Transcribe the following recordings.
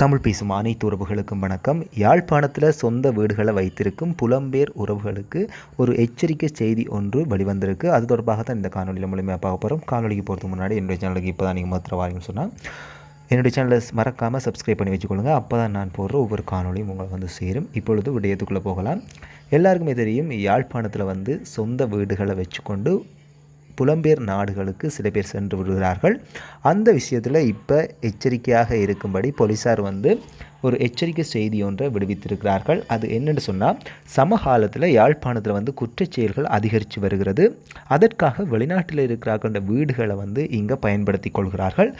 தமிழ் பேசும் அனைத்து உறவுகளுக்கும் வணக்கம். யாழ்ப்பாணத்தில் சொந்த வீடுகளை வைத்திருக்கும் புலம்பெயர் உறவுகளுக்கு ஒரு எச்சரிக்கை செய்தி ஒன்று வெளிவந்திருக்கு. அது தொடர்பாக தான் இந்த காணொலியில் மூலியமாக பார்க்க போகிறோம் காணொலிக்கு போகிறதுக்கு முன்னாடி என்னுடைய சேனலுக்கு இப்போ தான் நீங்கள் மாத்திர வாரீங்கன்னு சொன்னால் என்னுடைய சேனலை மறக்காமல் சப்ஸ்கிரைப் பண்ணி வச்சுக்கொள்ளுங்க அப்போ தான் நான் போடுற ஒவ்வொரு காணொலியும் உங்களை வந்து சேரும். இப்பொழுது விடயத்துக்குள்ளே போகலாம். எல்லாருக்குமே தெரியும் யாழ்ப்பாணத்தில் வந்து சொந்த வீடுகளை வச்சுக்கொண்டு புலம்பெயர் நாடுகளுக்கு சில பேர் சென்று விடுகிறார்கள். அந்த விஷயத்தில் இப்போ எச்சரிக்கையாக இருக்கும்படி போலீஸார் வந்து ஒரு எச்சரிக்கை செய்தி ஒன்றை விடுவித்திருக்கிறார்கள். அது என்னென்னு சொன்னால் சமகாலத்தில் யாழ்ப்பாணத்தில் வந்து குற்றச் செயல்கள் அதிகரித்து வருகிறது. அதற்காக வெளிநாட்டில் இருக்கிறார்கள் வீடுகளை வந்து இங்கே பயன்படுத்தி கொள்கிறார்கள்.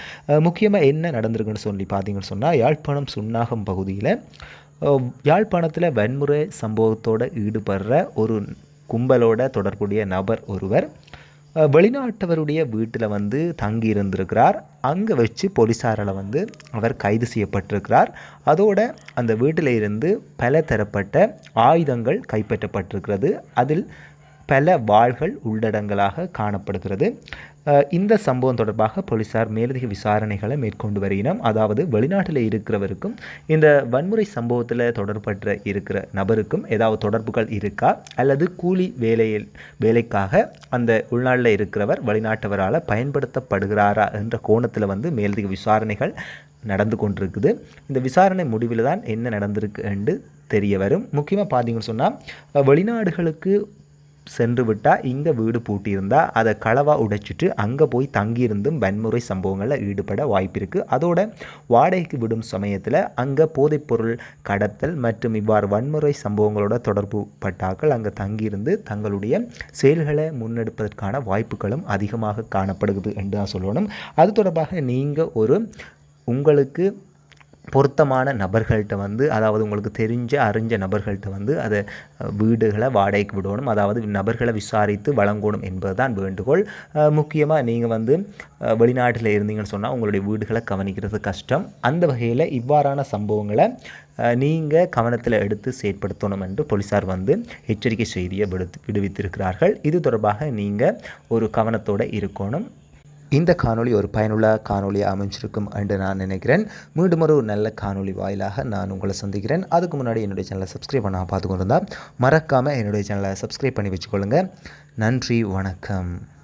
முக்கியமாக என்ன நடந்திருக்குன்னு சொல்லி பார்த்தீங்கன்னு சொன்னால் யாழ்ப்பாணம் சுன்னாகம் பகுதியில் யாழ்ப்பாணத்தில் வன்முறை சம்பவத்தோடு ஈடுபடுற ஒரு கும்பலோட தொடர்புடைய நபர் ஒருவர் வெளிநாட்டவருடைய வீட்டில் வந்து தங்கி இருந்திருக்கிறார். அங்கே வச்சு போலீஸாரால் வந்து அவர் கைது செய்யப்பட்டிருக்கிறார். அதோட அந்த வீட்டில் இருந்து பல தரப்பட்ட ஆயுதங்கள் கைப்பற்றப்பட்டிருக்கிறது. அதில் பல வாள்கள் உள்ளடங்களாக காணப்படுகிறது. இந்த சம்பவம் தொடர்பாக போலீசார் மேலதிக விசாரணைகளை மேற்கொண்டு வருகிறோம் அதாவது வெளிநாட்டில் இருக்கிறவருக்கும் இந்த வன்முறை சம்பவத்தில் தொடர்பற்ற இருக்கிற நபருக்கும் ஏதாவது தொடர்புகள் இருக்கா? அல்லது கூலி வேலையில் வேலைக்காக அந்த உள்நாட்டில் இருக்கிறவர் வெளிநாட்டவரால் பயன்படுத்தப்படுகிறாரா என்ற கோணத்தில் வந்து மேலதிக விசாரணைகள் நடந்து கொண்டிருக்குது. இந்த விசாரணை முடிவில் தான் என்ன நடந்திருக்கு என்று தெரிய வரும். முக்கியமாக பார்த்தீங்கன்னு சொன்னால் வெளிநாடுகளுக்கு சென்று விட்டால் இங்கே வீடு பூட்டியிருந்தால் அதை களவாக உடைச்சிட்டு அங்கே போய் தங்கியிருந்தும் வன்முறை சம்பவங்களில் ஈடுபட வாய்ப்பு இருக்குது அதோட வாடகைக்கு விடும் சமயத்தில் அங்கே போதைப்பொருள் கடத்தல் மற்றும் இவ்வாறு வன்முறை சம்பவங்களோட தொடர்பு பட்டாக்கள் அங்கே தங்கியிருந்து தங்களுடைய செயல்களை முன்னெடுப்பதற்கான வாய்ப்புகளும் அதிகமாக காணப்படுகிறது என்று தான் சொல்லணும். அது தொடர்பாக நீங்கள் ஒரு உங்களுக்கு பொருத்தமான நபர்கள்ட்ட வந்து அதாவது உங்களுக்கு தெரிஞ்ச அறிஞ்ச நபர்கள்ட்ட வந்து அதை வீடுகளை வாடகைக்கு விடணும். அதாவது நபர்களை விசாரித்து வழங்கணும் என்பது தான் வேண்டுகோள் முக்கியமாக நீங்கள் வந்து வெளிநாட்டில் இருந்தீங்கன்னு சொன்னால் உங்களுடைய வீடுகளை கவனிக்கிறது கஷ்டம். அந்த வகையில் இவ்வாறான சம்பவங்களை நீங்கள் கவனத்தில் எடுத்து செயற்படுத்தணும் என்று போலீஸார் வந்து எச்சரிக்கை செய்தியை விடு விடுவித்திருக்கிறார்கள். இது தொடர்பாக நீங்கள் ஒரு கவனத்தோடு இருக்கணும். இந்த காணொளி ஒரு பயனுள்ள காணொளி அமைஞ்சிருக்கும் என்று நான் நினைக்கிறேன். மீண்டும் ஒரு நல்ல காணொளி வாயிலாக நான் உங்களை சந்திக்கிறேன். அதுக்கு முன்னாடி என்னுடைய சேனலை சப்ஸ்கிரைப் பண்ண பார்த்துக்கொண்டிருந்தால் மறக்காமல் என்னுடைய சேனலை சப்ஸ்கிரைப் பண்ணி வச்சுக்கொள்ளுங்கள் நன்றி வணக்கம்.